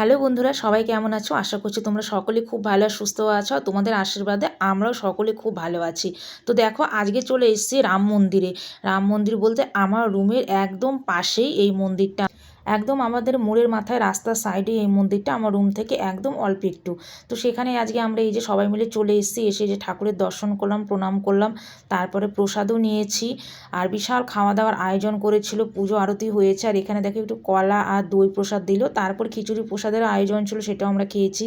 Hello বন্ধুরা, সবাই কেমন আছো? আশা করছি তোমরা সকলে খুব ভালো সুস্থ আছো। তোমাদের আশীর্বাদে আমরাও সকলে খুব ভালো আছি। তো দেখো, আজকে চলে এসেছি রাম মন্দিরে। রাম মন্দির বলতে আমার রুমের একদম পাশেই এই মন্দিরটা। একদম আমাদের মোড়ের মাথায় রাস্তার সাইডে এই মন্দিরটা, আমার রুম থেকে একদম অল্প একটু। তো সেখানে আজকে আমরা এই যে সবাই মিলে চলে এসেছি, এসে যে ঠাকুরের দর্শন করলাম, প্রণাম করলাম, তারপরে প্রসাদও নিয়েছি, আর বিশাল খাওয়া দাওয়ার আয়োজন করেছিল, পুজো আরতি হয়েছে, আর এখানে দেখো একটু কলা আর দই প্রসাদ দিল, তারপর খিচুড়ি প্রসাদের আয়োজন ছিল, সেটাও আমরা খেয়েছি।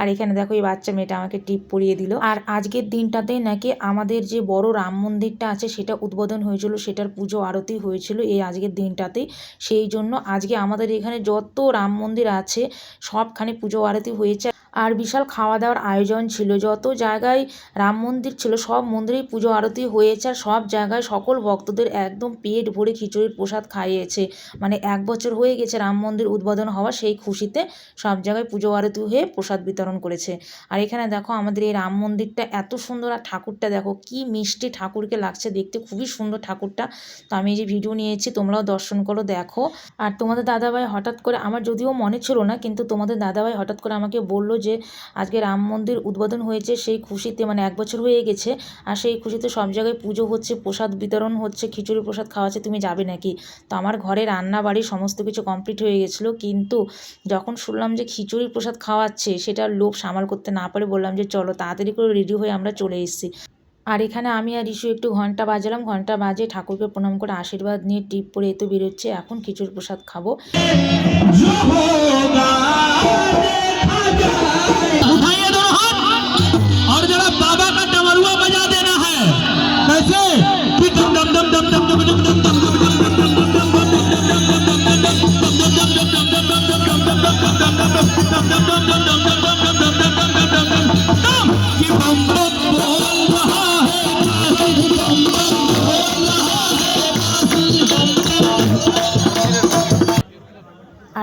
আর এখানে দেখো এই বাচ্চা মেয়েটা আমাকে টিপ পরিয়ে দিল। আর আজকের দিনটাতে নাকি আমাদের যে বড় রাম মন্দিরটা আছে, সেটা উদ্বোধন হয়েছিল, সেটার পুজো আরতি হয়েছিল এই আজকের দিনটাতেই সেই জন্য আজকে আমাদের এখানে যত রাম মন্দির আছে সবখানে পুজো আরতি হয়েছে। আর বিশাল খাওয়া দাওয়ার আয়োজন ছিল। যত জায়গায় রাম মন্দির ছিল, সব মন্দিরেই পুজো আরতি হয়েছে আর সব জায়গায় সকল ভক্তদের একদম পেট ভরে খিচুড়ির প্রসাদ খাইয়েছে। মানে এক বছর হয়ে গেছে রাম মন্দির উদ্বোধন হওয়া, সেই খুশিতে সব জায়গায় পুজো আরতি হয়ে প্রসাদ বিতরণ করেছে। আর এখানে দেখো আমাদের এই রাম মন্দিরটা এত সুন্দর, আর ঠাকুরটা দেখো কি মিষ্টি ঠাকুরকে লাগছে দেখতে, খুবই সুন্দর ঠাকুরটা। তো আমি এই যে ভিডিও নিয়েছি, তোমরাও দর্শন করো, দেখো। আর তোমাদের দাদাভাই হঠাৎ করে, আমার যদিও মনে ছিল না, কিন্তু তোমাদের দাদাভাই হঠাৎ করে আমাকে বলল যে আজকে রাম মন্দির উদ্বোধন হয়েছে, সেই খুশিতে মানে এক বছর হয়ে গেছে আর সেই খুশিতে সব জায়গায় পুজো হচ্ছে, প্রসাদ বিতরণ হচ্ছে, খিচুড়ি প্রসাদ খাওয়াচ্ছে তুমি যাবে নাকি? তো আমার ঘরে রান্না বাড়ি সমস্ত কিছু কমপ্লিট হয়ে গেছিল, কিন্তু যখন শুনলাম যে খিচুড়ি প্রসাদ খাওয়াচ্ছে সেটা লোভ সামাল করতে না পারে, বললাম যে চলো তাড়াতাড়ি করে রেডি হয়ে আমরা চলে এসেছি। আর এখানে আমি আর ইস্যু একটু ঘণ্টা বাজালাম। ঘণ্টা বাজে ঠাকুরকে প্রণাম করে আশীর্বাদ নিয়ে টিপ পরে এত বেরোচ্ছে। এখন খিচুড়ি প্রসাদ খাব।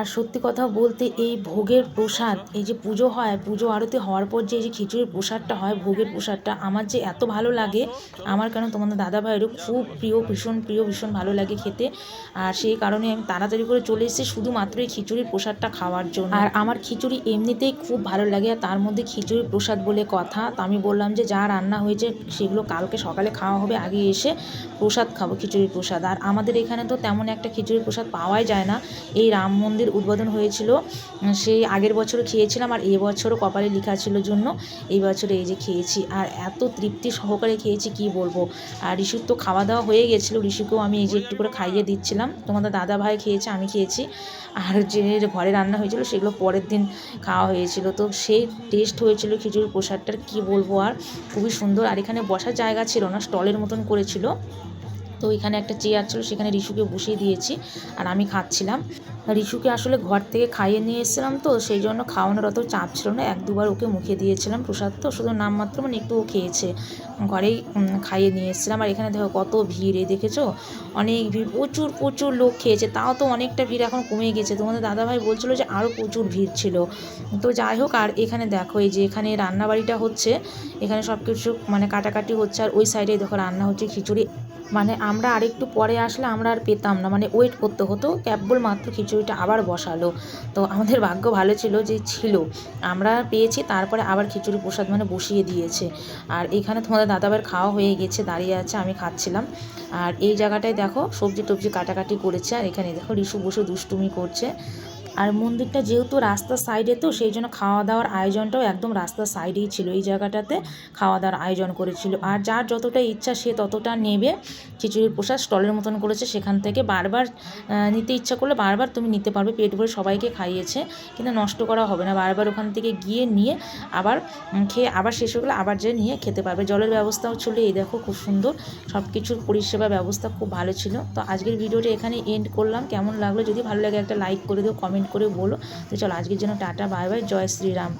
আর সত্যি কথা বলতে এই ভোগের প্রসাদ, এই যে পুজো হয়, পুজো আরতি হওয়ার পর যে এই যে খিচুড়ির প্রসাদটা হয়, ভোগের প্রসাদটা, আমার যে এত ভালো লাগে, আমার কেন তোমাদের দাদা ভাইয়েরও খুব প্রিয়, ভীষণ প্রিয়, ভীষণ ভালো লাগে খেতে। আর সেই কারণে আমি তাড়াতাড়ি করে চলে এসেছি শুধুমাত্র এই খিচুড়ির প্রসাদটা খাওয়ার জন্য। আর আমার খিচুড়ি এমনিতেই খুব ভালো লাগে, আর তার মধ্যে খিচুড়ির প্রসাদ বলে কথা, তো আমি বললাম যে যা রান্না হয়েছে সেগুলো কালকে সকালে খাওয়া হবে, আগে এসে প্রসাদ খাব খিচুড়ির প্রসাদ। আর আমাদের এখানে তো তেমন একটা খিচুড়ির প্রসাদ পাওয়াই যায় না। এই রাম মন্দির উদ্বোধন হয়েছিল সেই আগের বছরও খেয়েছিলাম আর এবছরও কপালে লেখা ছিল জন্য এই বছরে এই যে খেয়েছি। আর এত তৃপ্তি সহকারে খেয়েছি, কি বলব? আর ঋষুর তো খাওয়া দাওয়া হয়ে গেছিল, ঋষুকেও আমি এই যে একটু করে খাইয়ে দিচ্ছিলাম। তোমাদের দাদা ভাই খেয়েছে, আমি খেয়েছি। আর যে ঘরে রান্না হয়েছিল সেগুলো পরের দিন খাওয়া হয়েছিল। তো সেই টেস্ট হয়েছিল খিচুড়ির প্রসাদটার, কি বলব আর? খুবই সুন্দর। আর এখানে বসার জায়গা ছিল না, স্টলের মতন করেছিল। তো এখানে একটা চেয়ার ছিল, সেখানে রিশুকে বসিয়ে দিয়েছি আর আমি খাচ্ছিলাম। রিশুকে আসলে ঘর থেকে খাইয়ে নিয়ে এসেছিলাম তো, সেই জন্য খাওয়ানোর অত চাপ ছিল না। এক দুবার ওকে মুখে দিয়েছিলাম প্রসাদ তো, শুধু নামমাত্র মানে একটু ও খেয়েছে। ঘরেই খাইয়ে নিয়ে এসেছিলাম। আর এখানে দেখো কত ভিড়, এই দেখেছ? অনেক ভিড়, প্রচুর প্রচুর লোক খেয়েছে। তাও তো অনেকটা ভিড় এখন কমে গেছে। তোমাদের দাদাভাই বলছিলো যে আরও প্রচুর ভিড় ছিল। তো যাই হোক, আর এখানে দেখো, এই যে এখানে রান্নাবাড়িটা হচ্ছে, এখানে সব কিছু মানে কাটাকাটি হচ্ছে। আর ওই সাইডে দেখো রান্না হচ্ছে খিচুড়ি। মানে আমরা আরেকটু পরে আসলে আমরা আর পেতাম না। মানে ওয়েট করতে হতো, কেবল মাত্র খিচুড়িটা আবার বসালো। তো আমাদের ভাগ্য ভালো ছিল যে ছিল। আমরা পেয়েছি, তারপরে আবার খিচুড়ি প্রসাদ মানে বসিয়ে দিয়েছে। আর এখানে তোমাদের দাদাবার খাওয়া হয়ে গেছে, দাঁড়িয়ে আছে, আমি খাচ্ছিলাম। আর এই জায়গাটায় দেখো সবজি টবজি কাটাকাটি করেছে। আর এখানে দেখো রিশু বসে দুষ্টুমি করছে। আর মন্দিরটা যেহেতু রাস্তার সাইডে তো, সেই জন্য খাওয়া দাওয়ার আয়োজনটাও একদম রাস্তার সাইডেই ছিল। এই জায়গাটাতে খাওয়া দাওয়ার আয়োজন করেছিল। আর যার যতটা ইচ্ছা সে ততটা নেবে। খিচুড়ির প্রসাদ স্টলের মতন করেছে, সেখান থেকে বারবার নিতে ইচ্ছা করলে বারবার তুমি নিতে পারবে। পেট ভরে সবাইকে খাইয়েছে, কিন্তু নষ্ট করা হবে না। বারবার ওখান থেকে গিয়ে নিয়ে আবার খেয়ে আবার শেষ হয়ে গেলে আবার যে নিয়ে খেতে পারবে। জলের ব্যবস্থাও ছিল, এই দেখো খুব সুন্দর। সব কিছুর পরিষেবা ব্যবস্থা খুব ভালো ছিল। তো আজকের ভিডিওটা এখানে এন্ড করলাম। কেমন লাগল যদি ভালো লাগে একটা লাইক করে দিও কমেন্ট করে বলো। তো চলো আজকের জন্য টাটা বাই বাই জয় শ্রীরাম।